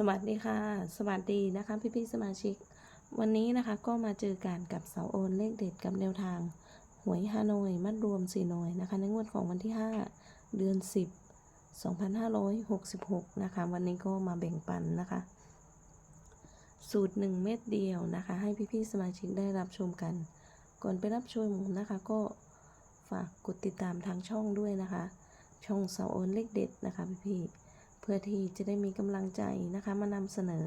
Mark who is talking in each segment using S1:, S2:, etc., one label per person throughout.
S1: สวัสดีค่ะ สวัสดีนะคะพี่พี่ๆสมาชิก วันนี้นะคะก็มาเจอกันกับเสาโอนเลขเด็ดกับแนวทาง หวยฮานอยมัดรวมสี่หน้อยนะคะในงวดของวันที่ 5 เดือน 10 2566 นะคะ วันนี้ก็มาแบ่งปันนะคะ สูตร 1 เม็ดเดียวนะคะ ให้พี่พี่ๆสมาชิกได้รับชมกัน ก่อนไปรับชมนะคะก็ฝากกดติดตามทางช่องด้วยนะคะ ช่องเสาโอนเลขเด็ดนะคะพี่พี่ๆ พื่อที่จะได้มีกำลังใจนะคะ มานำเสนอ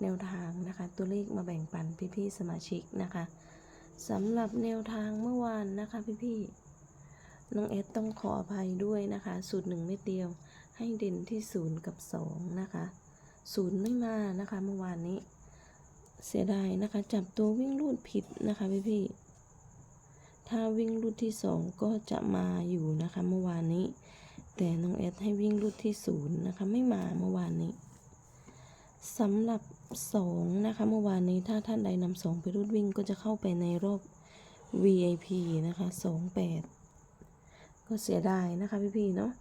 S1: แนวทางนะคะ ตัวเลขมาแบ่งปันพี่ๆสมาชิกนะคะสำหรับแนวทางเมื่อวานนะคะพี่ๆน้องเอสต้องขออภัยด้วยนะคะสูตรหนึ่งเม็ดเดียวให้เด่นที่ศูนย์กับสองนะคะศูนย์ไม่มานะคะเมื่อวานนี้ เสียดายนะคะจับตัววิ่งลูดผิดนะคะพี่ๆถ้าวิ่งลูดที่สองก็จะมาอยู่นะคะเมื่อวานนี้ แต่น้องแอดให้วิ่งรูดที่ศูนย์นะคะ ไม่มาเมื่อวานนี้สำหรับสองนะคะเมื่อวานนี้ถ้าท่านใดนำสองไปรูดวิ่งก็จะเข้าไปในรอบ VIP นะคะสองแปดก็เสียดายนะคะพี่ๆเนาะ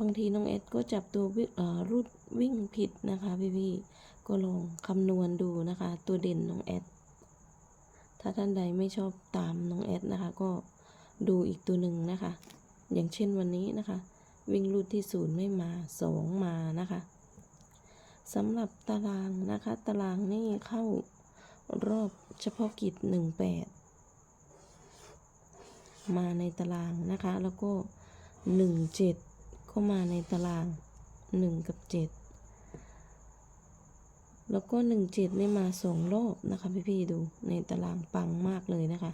S1: บางทีน้องแอดก็จับตัววิเอ่อรูดวิ่งผิดนะคะพี่ๆก็ลองคำนวณดูนะคะ ตัวเด่นน้องแอดถ้าท่านใดไม่ชอบตามน้องแอดนะคะ ก็ดูอีกตัวหนึ่งนะคะ อย่างเช่นวันนี้นะคะ วิ่งรูดที่ศูนย์ไม่มาสองมานะคะสำหรับตารางนะคะ ตารางนี่เข้ารอบเฉพาะกิจหนึ่งแปดมาในตารางนะคะ แล้วก็หนึ่งเจ็ดก็มาในตารางหนึ่งกับเจ็ดแล้วก็หนึ่งเจ็ดนี่มาสองรอบนะคะพี่ๆดูในตารางปังมากเลยนะคะ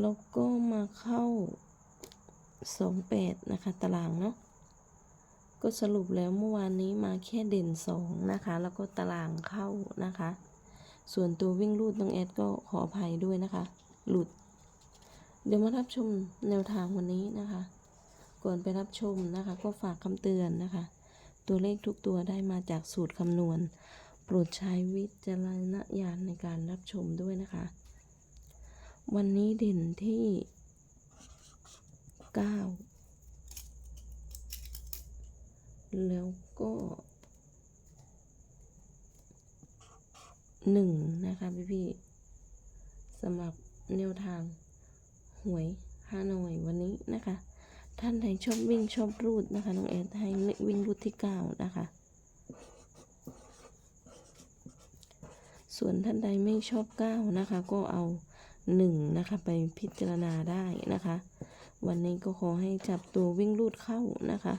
S1: แล้วก็มาเข้าสองแปดนะคะ ตารางเนาะก็สรุปแล้วเมื่อวานนี้มาแค่เด่นสองนะคะ แล้วก็ตารางเข้านะคะ ส่วนตัววิ่งลูดน้องแอดก็ขออภัยด้วยนะคะ หลุด เดี๋ยวมารับชมแนวทางวันนี้นะคะ ก่อนไปรับชมนะคะ ก็ฝากคำเตือนนะคะ ตัวเลขทุกตัวได้มาจากสูตรคำนวณ โปรดใช้วิจารณญาณในการรับชมด้วยนะคะ วันนี้เด่นที่เก้าแล้วก็หนึ่งนะคะพี่พี่ๆสำหรับแนวทาง หวยฮานอยวันนี้นะคะ ท่านใดชอบวิ่งชอบรูดนะคะ น้องแอดให้วิ่งรูดที่เก้านะคะ ส่วนท่านใดไม่ชอบเก้านะคะ ก็เอา หนึ่งนะคะ ไปพิจารณาได้นะคะ วันนี้ก็ขอให้จับตัววิ่งรูดเข้านะคะ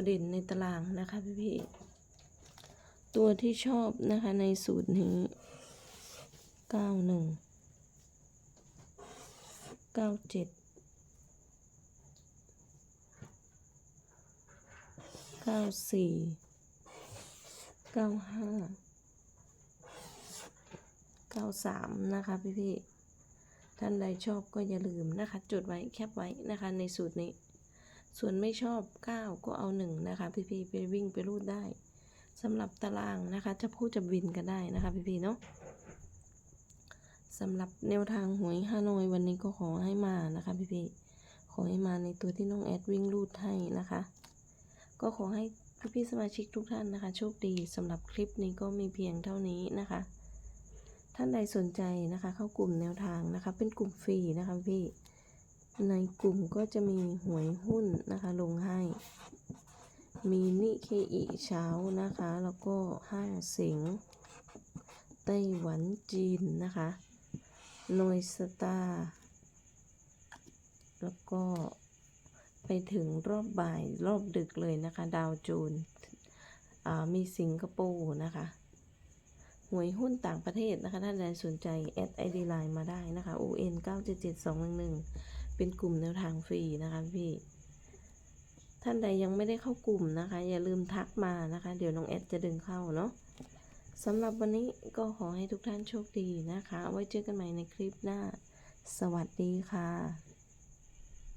S1: ตัวเด่นในตารางนะคะพี่พี่ตัวที่ชอบนะคะในสูตรนี้เก้าหนึ่งเก้าเจ็ดเก้าสี่เก้าห้าเก้าสามนะคะพี่พี่ท่านใดชอบก็อย่าลืมนะคะ จดไว้แคปไว้นะคะในสูตรนี้ ส่วนไม่ชอบ 9 ก็เอา 1 นะคะ พี่ๆไปวิ่งไปรูดได้สำหรับตารางนะคะจะพูดจะวินกันได้นะคะ พี่ๆเนาะสำหรับแนวทางหวยฮานอยวันนี้ก็ขอให้มานะคะ พี่ๆขอให้มาในตัวที่น้องแอดวิ่งรูดให้นะคะ ก็ขอให้พี่ๆสมาชิกทุกท่านนะคะ โชคดีสำหรับคลิปนี้ก็มีเพียงเท่านี้นะคะ ท่านใดสนใจนะคะ เข้ากลุ่มแนวทางนะคะ เป็นกลุ่มฟรีนะคะพี่ ในกลุ่มก็จะมีหวยหุ้นนะคะ ลงให้ มีนิเคอิเช้านะคะ แล้วก็ห้างเสิงไต้หวันจีนนะคะโนยสตาร์แล้วก็ไปถึงรอบบ่ายรอบดึกเลยนะคะ ดาวโจนมีสิงคโปร์นะคะหวยหุ้นต่างประเทศนะคะถ้าใดสนใจ แอดไอดีไลน์มาได้นะคะ UN 9 7 7 2 1 1 เป็นกลุ่มแนวทางฟรีนะคะพี่ ท่านใดยังไม่ได้เข้ากลุ่มนะคะ อย่าลืมทักมานะคะ เดี๋ยวน้องแอดจะดึงเข้าเนาะสำหรับวันนี้ก็ขอให้ทุกท่านโชคดีนะคะ ไว้เจอกันใหม่ในคลิปหน้า สวัสดีค่ะ